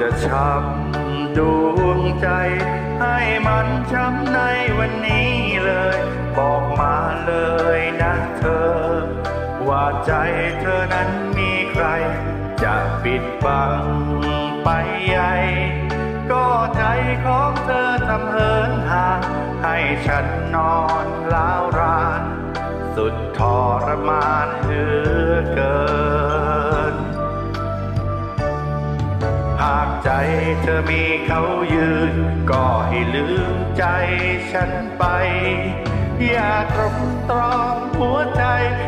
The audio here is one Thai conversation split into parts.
จะช้ำดวงใจ ให้มันช้ำในวันนี้เลย บอกมาเลยนะเธอ ว่าใจเธอนั้นมีใคร จะปิดบังไปใหญ่ก็ใจของเธอทำเหินห่างให้ฉันนอนแล้ว เธอมีเขายืน ก็ให้ลืมใจฉันไป อย่าตรมตรอมหัวใจ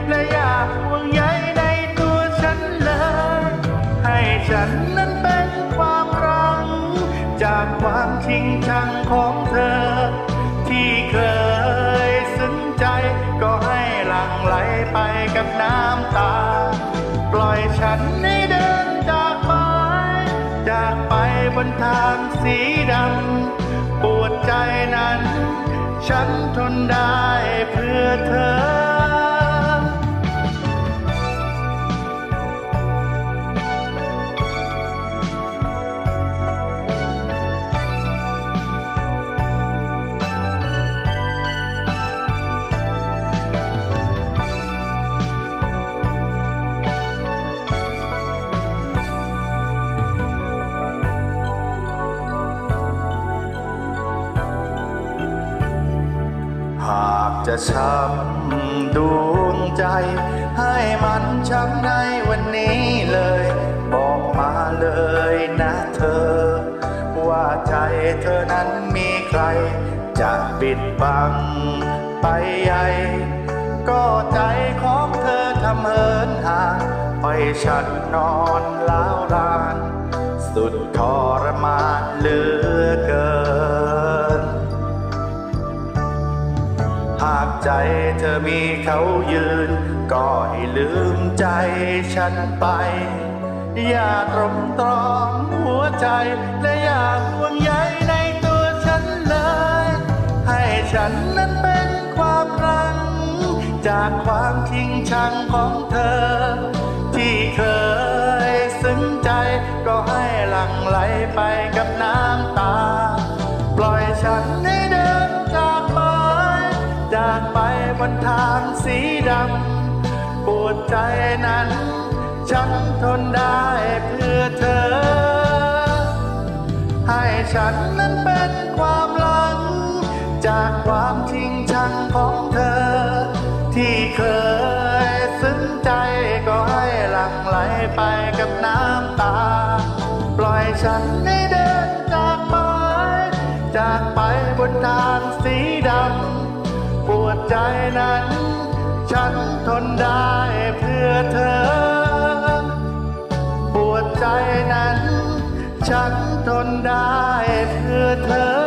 และอย่าห่วงใยในตัวฉันเลย ให้ฉันนั้นเป็นความรัง จากความชิงชังของเธอ ที่เคยซึ้งใจ ก็ให้หลั่งไหลไปกับน้ำตา ปล่อยฉันให้เดิน บนทางสีดำ ปวดใจนั้น ฉันทนได้เพื่อเธอ จะช้ำดวงใจ ให้มันช้ำในวันนี้เลย บอกมาเลยนะเธอ ว่าใจเธอนั้นมีใคร จะปิดบังไปใหญ่ก็ใจของเธอทำเหินห่างไปฉันนอนล้าวราน สุดทรมานเหลือเกิน ใจเธอมีเขายืน ก็ให้ลืมใจฉันไป อย่าตรมตรอมหัวใจ และอย่าห่วงใยในตัวฉันเลย ให้ฉันนั้นเป็นความรัง จากความทิ้งชังของเธอ ที่เคยซึ้งใจก็ให้หลั่งไหลไปกับน้ำตา ปล่อยฉันให้เดิ บนทางสีดำปวดใจนั้น ฉันทนได้เพื่อเธอ ให้ฉันนั้นเป็นความหลัง จากความชิงชังของเธอ ที่เคยซึ้งใจก็ให้หลั่งไหลไปกับน้ำตา ปล่อยฉันให้เดินจากไป จากไปบนทางสีดำ ปวดใจนั้น ฉันทนได้เพื่อเธอ ปวดใจนั้น ฉันทนได้เพื่อเธอ